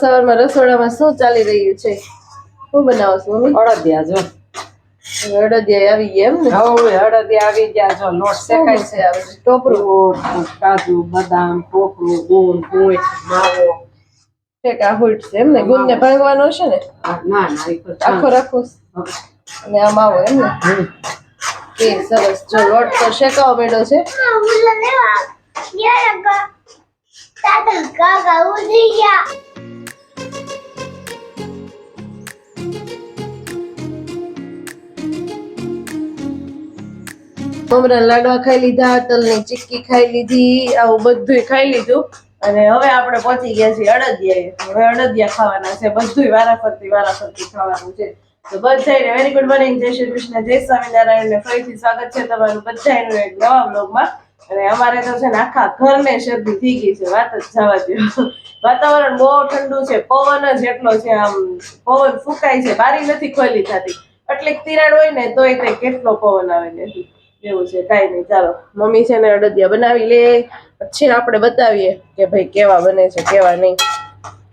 સવારમાં રસોડામાં શું ચાલી રહ્યું છે? શું બનાવો છો મમ્મી? અડદિયા જો. અડદિયા આવી ગયા એમ ને? હવે અડદિયા આવી ગયા જો. લોટ શેકાય છે આ બધું ટોપરું? કાજુ બદામ ટોપરું ગુણ પૂંચ માવો. શેક આ હોઈટ છે એમ ને? ગુણ ને ભાંગવાનો છે ને? ના ના આખો રાખો. અને આ આવો એમ ને? કે એ સરસ. જો લોટ તો શેકાવા માંડ્યો છે. મમરા લાડવા ખાઈ લીધા, તલની ચીક્કી ખાઈ લીધી, આવું બધું ખાઈ લીધું. અને હવે આપણે પહોંચી ગયા છીએ અડદિયા હવે અડદિયા ખાવાના છે બધું વારાફરતી વારાફરતી ખાવાનું છે. તો બધાને વેરી ગુડ મોર્નિંગ જય શ્રી કૃષ્ણ, જય સ્વામિનારાયણ ને ફરીથી સ્વાગત છે તમારું બધાનું એક નવા બ્લોગમાં અને અમારે તો છે ને આખા ઘરને શરદી થઈ ગઈ છે, વાત જ જવા દો વાતાવરણ બહુ ઠંડુ છે, પવન જ એટલો છે, આમ પવન ફૂંકાય છે, બારી નથી ખોલી થતી. એટલે તિરાડ હોય ને તોય તે કેટલો પવન આવે છે એવું છે કાંઈ નહીં ચાલો. મમ્મી છે ને અડદિયા બનાવી લે. પછી આપણે બતાવીએ કે ભાઈ કેવા બને છે કેવા નહીં.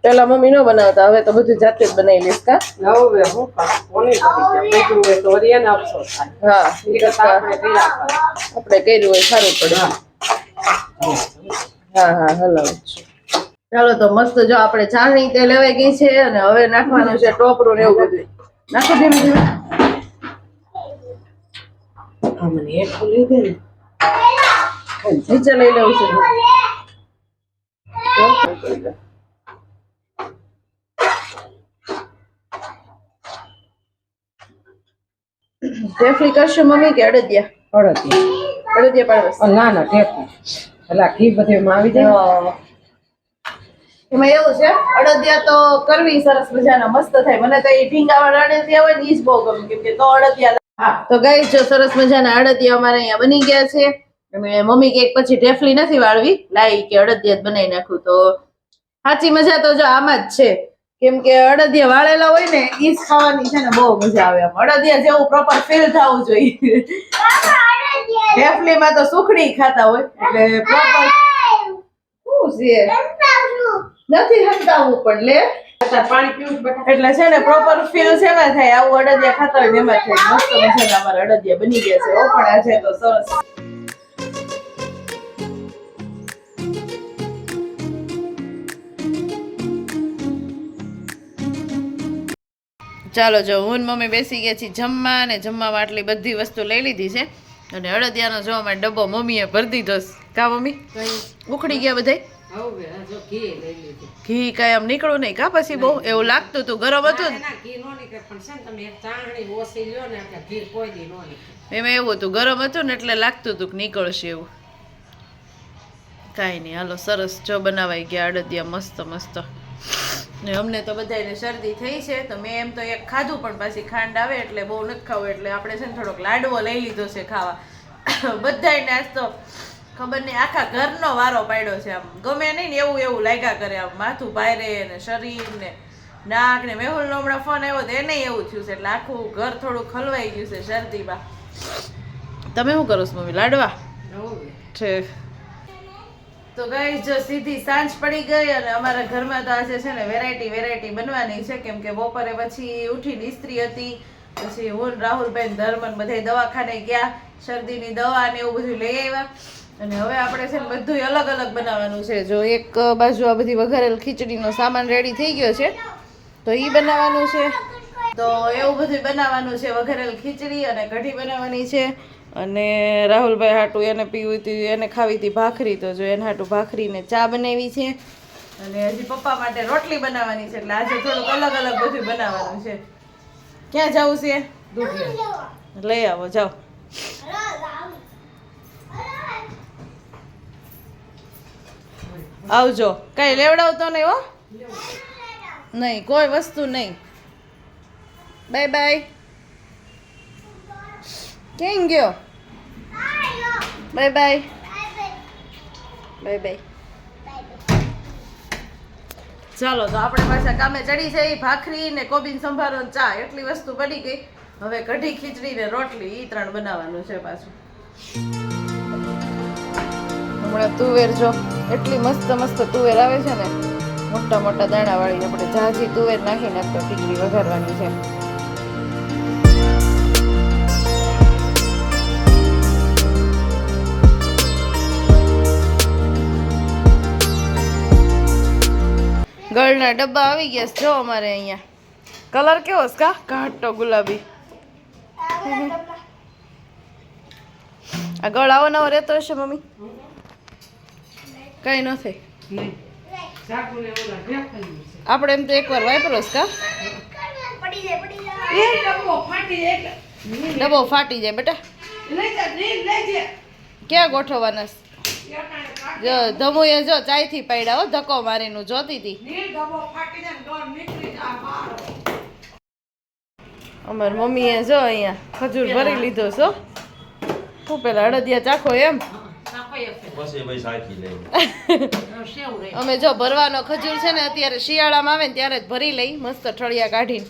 પેલા મમ્મી ન બનાવતા હવે તો બધું જાતે જ બનાવી લઈશ કા? હવે હું કોની અફસોસ થાય. આપણે કર્યા હોય સારું પડે. હા. હા હલો ચાલો તો મસ્ત જો આપણે ચાણી તે લેવાઈ ગઈ છે અને હવે નાખવાનું છે ટોપરું ને એવું બધું નાખો ધીમે ધીમે. આ મને હેઠું લઈ દે ને. નીચે લઈ લેવું છે. ઢેફલી કરશે મમ્મી કે અડદિયા? અડદિયા. અડદિયા પાડવા. પણ ના ના ઠેકું પેલા ઘી બધી એમાં આવી જાય. એમાં એવું છે અડદિયા તો કરવી સરસ મજાના મસ્ત થાય. મને તો એ ઢીંગાવાળા અડદિયા હોય ને એ જ બહુ ગમે. કેમ કે તો અડદિયા હા તો ગઈ જો સરસ મજાના અડદિયા અમારે અહીંયા બની ગયા છે. અને મમ્મી કે પછી ઢેફલી નથી વાળવી લાઈ કે અડદિયા જ બનાવી નાખું. તો સાચી મજા તો જો આમાં જ છે. કેમ કે અડદિયા વાળેલા હોય ને એ જ ખાવાની છે ને બહુ મજા આવે આમ. અડદિયા જેવું પ્રોપર ફીલ થવું જોઈએ. ઢેફલીમાં તો સુખડી ખાતા હોય એટલે પ્રોપર શું છે? નથી હંતાવવું પણ લે. એટલે છે ને પ્રોપર ફીલ છે ને થાય. આવું અડદિયા ખાતા હોય એમાં થાય. મસ્ત મજાના અમારા અડદિયા બની ગયા છે. ઓ પણ આજે તો સરસ. ચાલો જો હું મમ્મી બેસી ગયા છીએ જમવા અને જમવામાં આટલી બધી વસ્તુ લઈ લીધી છે. અને અડદિયાનો જોવા માટે ડબ્બો મમ્મીએ ભરી દીધો કા મમ્મી? ઉખડી ગયા બધાય? જો ઘી કઈ આમ નીકળ્યું નહીં કા પછી બહુ? એવું લાગતું હતું ગરમ હતું નીકળે નીકળે. એમાં એવું હતું ગરમ હતું ને એટલે લાગતું હતું કે નીકળશે એવું. કાંઈ નહીં હાલો સરસ જો બનાવાઈ ગયા અડદિયા મસ્ત મસ્ત. ને અમને તો બધાને શરદી થઈ છે તો મેં એમ તો એક ખાધું પણ પાછી ખાંડ આવે એટલે બહુ નથી ખાવું એટલે આપણે છે ને થોડોક લાડવો લઈ લીધો છે ખાવા. બધાને આજ તો ખબર નહીં, આખા ઘરનો વારો પાડ્યો છે આમ. ગમે નહીં ને એવું એવું લાગ્યા કરે આમ, માથું ભારે ને શરીર ને નાક ને મેહુલનો હમણાં ફોન આવ્યો તો એને એવું થયું છે, એટલે આખું ઘર થોડું ખલવાઈ ગયું છે શરદીમાં. તમે શું કરો છો, મમ્મી? લાડવા? છે. તો ગઈ જો સીધી સાંજ પડી ગઈ અને અમારા ઘરમાં તો આજે છે ને વેરાયટી વેરાયટી બનવાની છે, કેમ કે બપોરે પછી ઉઠી ઇસ્ત્રી હતી, પછી હું રાહુલબેન ધર્મન બધા દવાખાને ગયા, શરદીની દવા ને એવું બધું લઈ આવ્યા. અને હવે આપણે છે ને બધું અલગ અલગ બનાવવાનું છે. જો એક બાજુ આ બધી વઘારેલ ખીચડીનો સામાન રેડી થઈ ગયો છે તો એ બનાવવાનું છે. તો એવું બધું બનાવવાનું છે વઘારેલ ખીચડી અને કઢી બનાવવાની છે. અને રાહુલભાઈ હાટું એને પીવી હતી એને ખાવી હતી ભાખરી તો જો એને હાટું ભાખરીને ચા બનાવી છે. અને હજી પપ્પા માટે રોટલી બનાવવાની છે એટલે આજે થોડુંક અલગ અલગ બધું બનાવવાનું છે. ક્યાં જવું છે? લઈ આવો જાઓ. આવજો. કઈ લેવડાવતો નહીં હો. નહીં, કોઈ વસ્તુ નહીં. Bye bye. કેમ ગયો? Bye bye. Bye bye. ચાલો, તો આપણે પાછા કામે ચડી જઈ ભાખરી ને કોબીન સંભારો ચા. એટલી વસ્તુ બની ગઈ. હવે કઢી, ખીચડી ને રોટલી. ઈ ત્રણ બનાવવાનું છે પાછું. હમણાં તુવેર જો એટલી મસ્ત મસ્ત તુવેર આવે છે ને મોટા મોટા દાણા વાળી આપણે જાજી તુવેર નાખીને તો ખીચડી વઘારવાની છે. ગળના ડબ્બા આવી ગયા છે જો અમારે અહીંયા. કલર કેવો છે કા? ઘાટો ગુલાબી. આ ગળ આવો નવો રહેતો હશે મમ્મી. કઈ ન થાય. નહીં. શાકુને ઓલા ઢેફલી છે. આપણે એમ તો એકવાર વાપરો છે કા? એ ડબ્બો ફાટી જાય બેટા. ક્યાં ગોઠવવાના. જો ધમુએ જો ચાયથી પાડ્યા હો ધક્કો મારીનું જોતી હતી. અમાર મમ્મીએ જો અહીંયા ખજૂર ભરી લીધો છો હું પેલા અડદિયા ચાખો એમ. અમે જો ભરવાનો ખજૂર છે ને અત્યારે શિયાળામાં આવે ને ત્યારે જ ભરી લઈ મસ્ત ઠળિયા કાઢીને.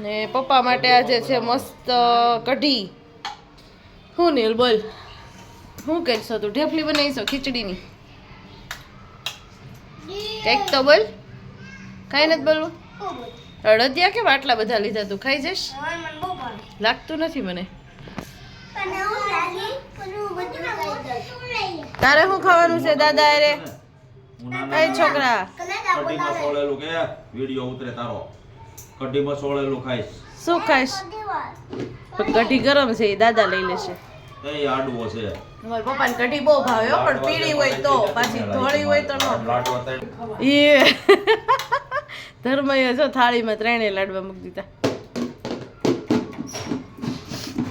ને પપ્પા માટે આજે છે મસ્ત કઢી. હું નીલ બોલ શું કરશો તું? ઢેફલી બનાવીશો ખીચડીની? કંઈક તો બોલ. કાંઈ નથી બોલવું? અડદિયા કેમ આટલા બધા લીધા તું? ખાઈ જઈશ? લાગતું નથી મને. તારે શું ખાવાનું છે દાદા અરે એ છોકરા. કઢીમાં સોળેલું કે? વિડિયો ઉતરે તારો. કઢીમાં સોળેલું ખાઈશ. શું ખાઈશ? કઢી ગરમ છે એ દાદા લઈ લેશે. એ આડવો છે. મારા પપ્પાને કઢી બહુ ભાવે હો, પણ પીળી હોય તો પાછી ધોળી હોય તો ન. એ. ધર્મય જો થાળીમાં ત્રણેય લાડવા મૂકી દીધા.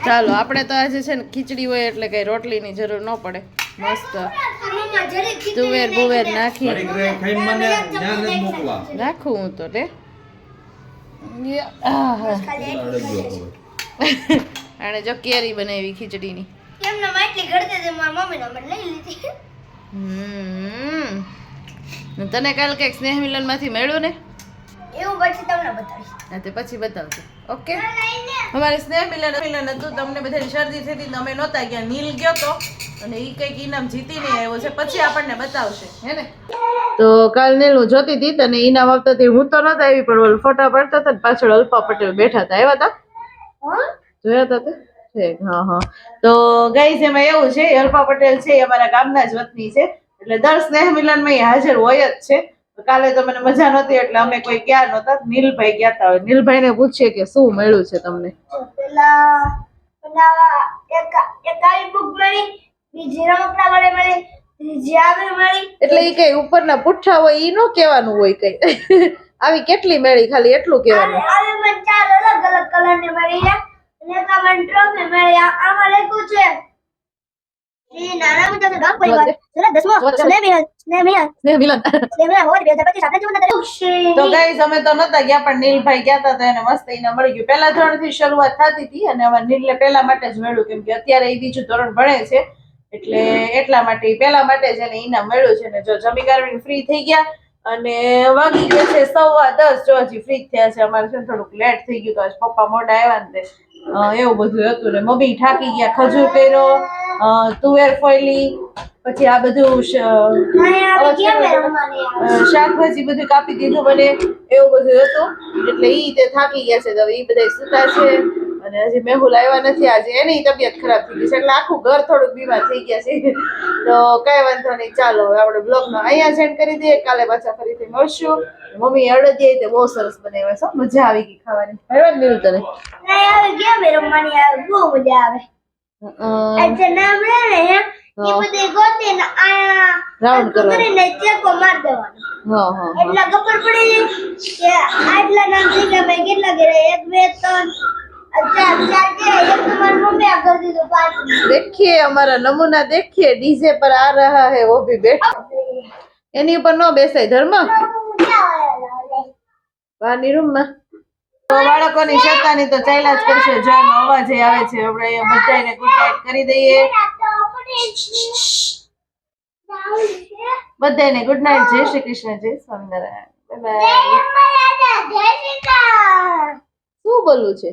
ચાલો આપણે તો આજે છે ને ખીચડી હોય એટલે કઈ રોટલીની જરૂર ન પડે. મસ્ત. તુવેર બુવેર નાખી. નાખું હું તો રે આણે જો કેરી બનાવી ખીચડીની. તને કાલ કંઈક સ્નેહ મિલનમાંથી મળ્યું ને? હા તે પછી બતાવજો. ઓકે? અમારે સ્નેહ મિલન મિલન હતું તમને બધાની શરદી થઈ હતી તો અમે નહોતા ગયા નીલ ગયો તો? અને એ કંઈક ઇનામ જીતીને આવ્યો છે પછી આપણને બતાવશે હે ને? તો કાલ નીલું જોતી હતી અને ઇનામ આપતા હતી હું તો નહોતા આવી પણ ઓલ ફોટા પડતા હતા પાછળ અલ્પા પટેલ બેઠા હતા. આવ્યા હતા જોયા હતા તે? ઠીક હા હા. તો ગાઈઝ એમાં એવું છે અલ્પા પટેલ છે એ અમારા ગામના જ વતની છે. એટલે દર સ્નેહ મિલનમાં એ હાજર હોય જ છે. તો કાલે તો મને મજા નહોતી એટલે અમે કોઈ ગયા નહોતા. નીલભાઈ ગયા હતા નીલભાઈ ને પૂછીએ કે શું મળ્યું છે તમને? પેલા પેલા એક એક બુક મળી બીજી રમકડા વાળી મળી ત્રીજી આવી મળી એટલે એ કઈ ઉપરના પુઠ્ઠા હોય ઈ નો કહેવાનું હોય કઈ. આવી કેટલી મેળી ખાલી એટલું કહેવાનું. આવી મને ચાર અલગ અલગ કલરની મળી છે. અને એક ટ્રોફી મળી આમાં લખ્યું છે. શ્રી નાના મુજબ ગામ પરિવાર. જરા દસમો. સ્નેહ મિલન. સ્નેહ મિલન. સ્નેહ મિલન. સ્નેહ મિલન. હોજ બે હજાર પચીસ આપણે જીવન તરીકે શ્રી તો ગાઈઝ અમે તો નતા ગયા પણ નીલભાઈ ગયા હતા તો એને મસ્ત એને મળી ગયું. પેલા ધોરણથી શરૂઆત થતી હતી અને હવે નીલને પેલા માટે જ મળ્યું કેમ કે અત્યારે એ બીજું ધોરણ ભણે છે. એટલે એટલા માટે પેલા માટે છે એને ઇનામ મળ્યું છે. ને જો જમી કારવીને ફ્રી થઈ ગયા અને વાગી ગયા છે સવા દસ. જો હજી ફ્રી થયા છે. અમારે છે થોડુંક લેટ થઈ ગયું તો આજ પપ્પા મોડા આવ્યા ને એવું બધું હતું ને મમ્મી થાકી ગયા ખજૂર કર્યો તુવેર ફોઈલી પછી આ બધું શાકભાજી બધું કાપી દીધું મને એવું બધું હતું. એટલે ઈ તે થાકી ગયા છે. તો ઈ બધા સુતા છે. અને હજી મેહુલ આવ્યા નથી આજે. એની તબિયત ખરાબ થઈ ગઈ છે. એટલે આખું ઘર થોડુંક બીમાર થઈ ગયા છે. તો કઈ વાંધો નહીં. ચાલો હવે આપણે બ્લોગમાં અહીંયા સેન્ડ કરી દઈએ. કાલે પાછા ફરીથી મળશું. મમ્મી અડદિયા તે બહુ સરસ બનાવ્યા છે. મજા આવી ગઈ ખાવાની. બરાબર મિલ તને. બહુ મજા આવે. રાઉન્ડ કરીને ચેકો માર દેવાનો. એટલે ખબર પડી કે આટલા નામ થઈ કેટલા ગયા? એક બે ત્રણ. આ ચાર ચાર ગયા એક તો મારી મમ્મી આ કરી દીધું પાંચ देखिए हमारा नमूना देखिए डीजे पर आ रहा है वो भी बैठा એની ઉપર ન બેસાય ધર્મ બહારની રૂમમાં તો બાળકોની શેતાની તો ચાલ્યા જ કરશે જો એનો અવાજ એ આવે છે આપણે અહીંયા બધાને ગુડ નાઇટ કરી દઈએ બધાને ગુડ નાઇટ જય શ્રી કૃષ્ણ જય સ્વામિનારાયણ બાય બાય શું બોલવું છે?